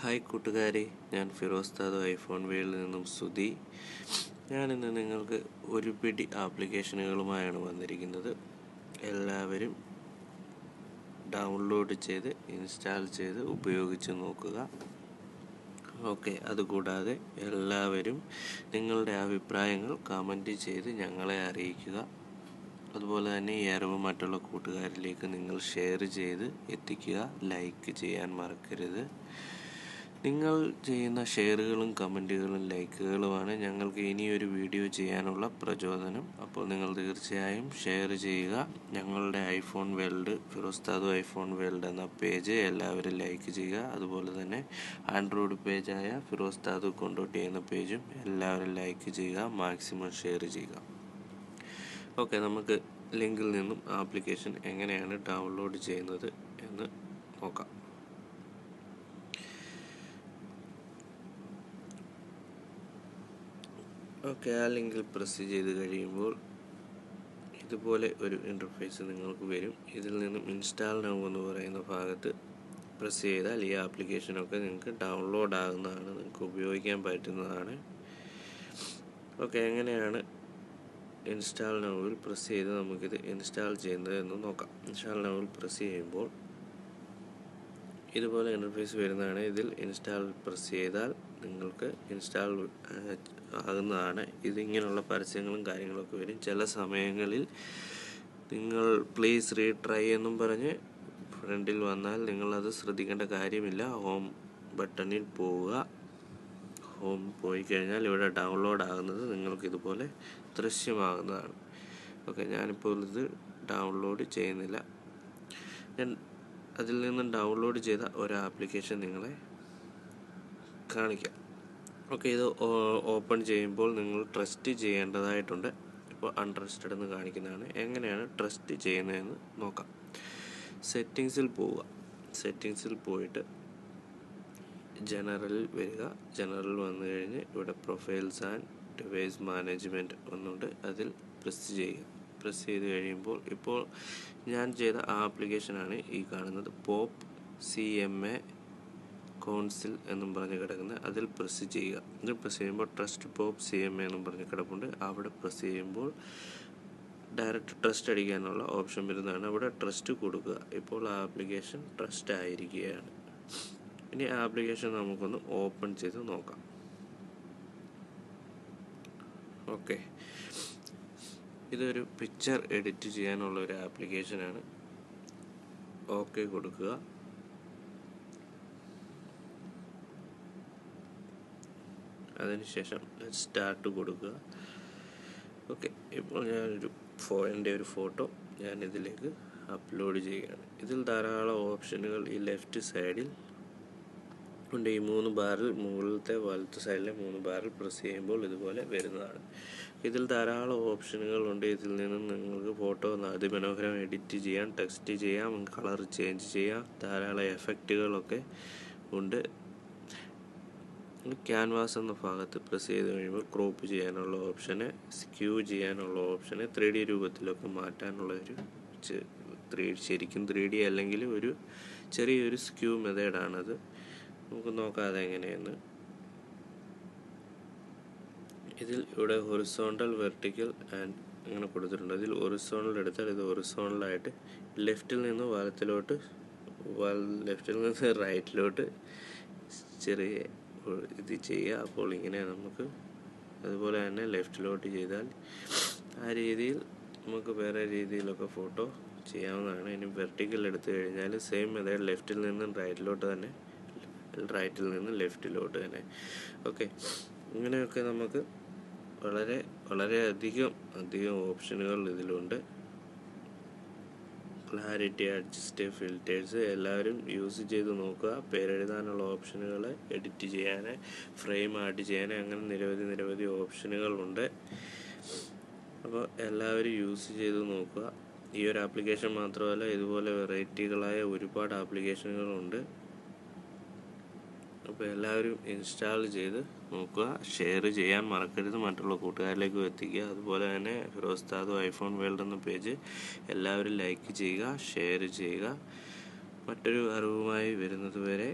Hi കൂട്ടുകാരെ ഞാൻ Firoz താദു iPhone വേയിൽ നിന്നും സുധി. ഞാനിന്ന് നിങ്ങൾക്ക് ഒരു പിടി ആപ്ലിക്കേഷനുകളുമായാണ് വന്നിരിക്കുന്നത്. എല്ലാവരും ഡൗൺലോഡ് ചെയ്ത് ഇൻസ്റ്റാൾ ചെയ്ത് ഉപയോഗിച്ച് നോക്കുക. ഓക്കെ അതുകൂടാതെ എല്ലാവരും നിങ്ങളുടെ അഭിപ്രായങ്ങൾ കമന്റ് ചെയ്ത് ഞങ്ങളെ അറിയിക്കുക. അതുപോലെ തന്നെ ഈ അറിവ് മറ്റുള്ള കൂട്ടുകാരിലേക്ക് നിങ്ങൾ ഷെയർ ചെയ്ത് എത്തിക്കുക. ലൈക്ക് ചെയ്യാൻ മറക്കരുത്. നിങ്ങൾ ചെയ്യുന്ന ഷെയറുകളും കമന്റുകളും ലൈക്കുകളുമാണ് ഞങ്ങൾക്ക് ഇനിയൊരു വീഡിയോ ചെയ്യാനുള്ള പ്രചോദനം. അപ്പോൾ നിങ്ങൾ തീർച്ചയായും ഷെയർ ചെയ്യുക. ഞങ്ങളുടെ ഐഫോൺ വേൾഡ് ഫിറോസ്താദു ഐഫോൺ വേൾഡ് എന്ന പേജ് എല്ലാവരും ലൈക്ക് ചെയ്യുക. അതുപോലെ തന്നെ ആൻഡ്രോയിഡ് പേജായ ഫിറോസ്താദു കൊണ്ടോട്ടി എന്ന പേജും എല്ലാവരും ലൈക്ക് ചെയ്യുക. മാക്സിമം ഷെയർ ചെയ്യുക. ഓക്കെ നമുക്ക് ലിങ്കിൽ നിന്നും ആപ്ലിക്കേഷൻ എങ്ങനെയാണ് ഡൗൺലോഡ് ചെയ്യുന്നത് എന്ന് നോക്കാം. ഓക്കെ ആ ലിങ്കിൽ പ്രസ് ചെയ്ത് കഴിയുമ്പോൾ ഇതുപോലെ ഒരു ഇന്റർഫേസ് നിങ്ങൾക്ക് വരും. ഇതിൽ നിന്നും ഇൻസ്റ്റാൾ നൗ എന്ന് പറയുന്ന ഭാഗത്ത് പ്രസ് ചെയ്താൽ ഈ ആപ്ലിക്കേഷനൊക്കെ നിങ്ങൾക്ക് ഡൗൺലോഡ് ആകുന്നതാണ് നിങ്ങൾക്ക് ഉപയോഗിക്കാൻ പറ്റുന്നതാണ്. ഓക്കെ എങ്ങനെയാണ് ഇൻസ്റ്റാൾ നൗവിൽ പ്രസ് ചെയ്ത് നമുക്കിത് ഇൻസ്റ്റാൾ ചെയ്യുന്നത് എന്ന് നോക്കാം. ഇൻസ്റ്റാൾ നൗവിൽ പ്രസ് ചെയ്യുമ്പോൾ ഇതുപോലെ ഇന്റർഫേസ് വരുന്നതാണ്. ഇതിൽ ഇൻസ്റ്റാൾ പ്രസ് ചെയ്താൽ നിങ്ങൾക്ക് ഇൻസ്റ്റാൾ ആകുന്നതാണ്. ഇതിങ്ങനെയുള്ള പരസ്യങ്ങളും കാര്യങ്ങളൊക്കെ വരും. ചില സമയങ്ങളിൽ നിങ്ങൾ പ്ലീസ് റീട്രൈ എന്നും പറഞ്ഞ് ഫ്രണ്ടിൽ വന്നാൽ നിങ്ങളത് ശ്രദ്ധിക്കേണ്ട കാര്യമില്ല. ഹോം ബട്ടണിൽ പോവുക. ഹോം പോയി കഴിഞ്ഞാൽ ഇവിടെ ഡൗൺലോഡ് ആകുന്നത് നിങ്ങൾക്ക് ഇതുപോലെ ദൃശ്യമാകുന്നതാണ്. ഓക്കെ ഞാനിപ്പോൾ ഇത് ഡൗൺലോഡ് ചെയ്യുന്നില്ല. ഞാൻ അതിൽ നിന്ന് ഡൗൺലോഡ് ചെയ്ത ഒരു ആപ്ലിക്കേഷൻ നിങ്ങളെ കാണിക്കാം. ഓക്കെ ഇത് ഓപ്പൺ ചെയ്യുമ്പോൾ നിങ്ങൾ ട്രസ്റ്റ് ചെയ്യേണ്ടതായിട്ടുണ്ട്. ഇപ്പോൾ അൺട്രസ്റ്റഡ് എന്ന് കാണിക്കുന്നതാണ്. എങ്ങനെയാണ് ട്രസ്റ്റ് ചെയ്യുന്നതെന്ന് നോക്കാം. സെറ്റിങ്സിൽ പോവുക. സെറ്റിങ്സിൽ പോയിട്ട് ജനറലിൽ വരിക. ജനറൽ വന്നു കഴിഞ്ഞ് ഇവിടെ പ്രൊഫൈൽസ് ആൻഡ് ഡിവൈസ് മാനേജ്മെന്റ് ഒന്നുണ്ട് അതിൽ പ്രസ് ചെയ്യുക. പ്രസ് ചെയ്ത് കഴിയുമ്പോൾ ഇപ്പോൾ ഞാൻ ചെയ്ത ആപ്ലിക്കേഷനാണ് ഈ കാണുന്നത്. Pop C M A council എന്നും പറഞ്ഞ് കിടക്കുന്നത് അതിൽ പ്രസ് ചെയ്യുക. ഇത് പ്രസ് ചെയ്യുമ്പോൾ trust pop C M A എന്നും പറഞ്ഞ് കിടപ്പുണ്ട്. അവിടെ പ്രസ് ചെയ്യുമ്പോൾ ഡയറക്റ്റ് ട്രസ്റ്റ് അടിക്കാനുള്ള ഓപ്ഷൻ വരുന്നതാണ്. അവിടെ ട്രസ്റ്റ് കൊടുക്കുക. ഇപ്പോൾ ആ ആപ്ലിക്കേഷൻ ട്രസ്റ്റ് ആയിരിക്കുകയാണ്. ഇനി ആപ്ലിക്കേഷൻ നമുക്കൊന്ന് ഓപ്പൺ ചെയ്ത് നോക്കാം. ഓക്കെ ഇതൊരു പിക്ചർ എഡിറ്റ് ചെയ്യാനുള്ള ഒരു ആപ്ലിക്കേഷനാണ് ഓക്കെ കൊടുക്കുക. അതിനുശേഷം സ്റ്റാർട്ട് കൊടുക്കുക. ഓക്കെ ഇപ്പോൾ ഞാനൊരു ഫോ എന്റെ ഒരു ഫോട്ടോ ഞാൻ ഇതിലേക്ക് അപ്ലോഡ് ചെയ്യുകയാണ്. ഇതിൽ ധാരാളം ഓപ്ഷനുകൾ ഈ ലെഫ്റ്റ് സൈഡിൽ ഉണ്ട്. ഈ മൂന്ന് ബാറിൽ മുകളിലത്തെ വലത്തെ സൈഡിലെ മൂന്ന് ബാറിൽ പ്രസ് ചെയ്യുമ്പോൾ ഇതുപോലെ വരുന്നതാണ്. ഇതിൽ ധാരാളം ഓപ്ഷനുകൾ ഉണ്ട്. ഇതിൽ നിന്നും നിങ്ങൾക്ക് ഫോട്ടോ അതിമനോഹരം എഡിറ്റ് ചെയ്യാം ടെക്സ്റ്റ് ചെയ്യാം കളർ ചേഞ്ച് ചെയ്യാം. ധാരാളം എഫക്റ്റുകളൊക്കെ ഉണ്ട്. ക്യാൻവാസ് എന്ന ഭാഗത്ത് പ്രസ് ചെയ്ത് കഴിയുമ്പോൾ ക്രോപ്പ് ചെയ്യാനുള്ള ഓപ്ഷന് സ്ക്യൂ ചെയ്യാനുള്ള ഓപ്ഷന് ത്രീ ഡി രൂപത്തിലൊക്കെ മാറ്റാനുള്ള ഒരു ത്രീ ശരിക്കും ത്രീ ഡി അല്ലെങ്കിൽ ഒരു ചെറിയൊരു സ്ക്യൂ മെത്തേഡാണത് നമുക്ക് നോക്കാതെ എങ്ങനെയെന്ന് ഇതിൽ ഇവിടെ ഹൊറിസോണ്ടൽ വെർട്ടിക്കൽ ആൻഡ് അങ്ങനെ കൊടുത്തിട്ടുണ്ട്. ഇതിൽ ഒറിസോണൽ എടുത്താൽ ഇത് ഒറിസോണലായിട്ട് ലെഫ്റ്റിൽ നിന്ന് വലത്തിലോട്ട് ലെഫ്റ്റിൽ നിന്ന് റൈറ്റിലോട്ട് ചെറിയ ഇത് ചെയ്യുക അപ്പോൾ ഇങ്ങനെ നമുക്ക് അതുപോലെ തന്നെ ലെഫ്റ്റിലോട്ട് ചെയ്താൽ ആ രീതിയിൽ നമുക്ക് വേറെ രീതിയിലൊക്കെ ഫോട്ടോ ചെയ്യാവുന്നതാണ്. ഇനി വെർട്ടിക്കൽ എടുത്തു കഴിഞ്ഞാൽ സെയിം മെത്തേഡ് ലെഫ്റ്റിൽ നിന്നും റൈറ്റിലോട്ട് തന്നെ റൈറ്റിൽ നിന്നും ലെഫ്റ്റിലോട്ട് തന്നെ. ഓക്കെ ഇങ്ങനെയൊക്കെ നമുക്ക് വളരെ വളരെയധികം അധികം ഓപ്ഷനുകൾ ഇതിലുണ്ട്. ക്ലാരിറ്റി അഡ്ജസ്റ്റ് ഫിൽറ്റേഴ്സ് എല്ലാവരും യൂസ് ചെയ്ത് നോക്കുക. പേരെഴുതാനുള്ള ഓപ്ഷനുകൾ എഡിറ്റ് ചെയ്യാൻ ഫ്രെയിം ആഡ് ചെയ്യാൻ അങ്ങനെ നിരവധി നിരവധി ഓപ്ഷനുകളുണ്ട് അപ്പോൾ എല്ലാവരും യൂസ് ചെയ്ത് നോക്കുക. ഈ ഒരു ആപ്ലിക്കേഷൻ മാത്രമല്ല ഇതുപോലെ വെറൈറ്റികളായ ഒരുപാട് ആപ്ലിക്കേഷനുകളുണ്ട് അപ്പോൾ എല്ലാവരും ഇൻസ്റ്റാൾ ചെയ്ത് നോക്കുക ഷെയർ ചെയ്യാൻ മറക്കരുത് മറ്റുള്ള കൂട്ടുകാരിലേക്കും എത്തിക്കുക. അതുപോലെ തന്നെ ഫിറോസ്താദു ഐഫോൺ വേൾഡ് എന്ന പേജ് എല്ലാവരും ലൈക്ക് ചെയ്യുക ഷെയർ ചെയ്യുക. മറ്റൊരു അറിവുമായി വരുന്നത് വരെ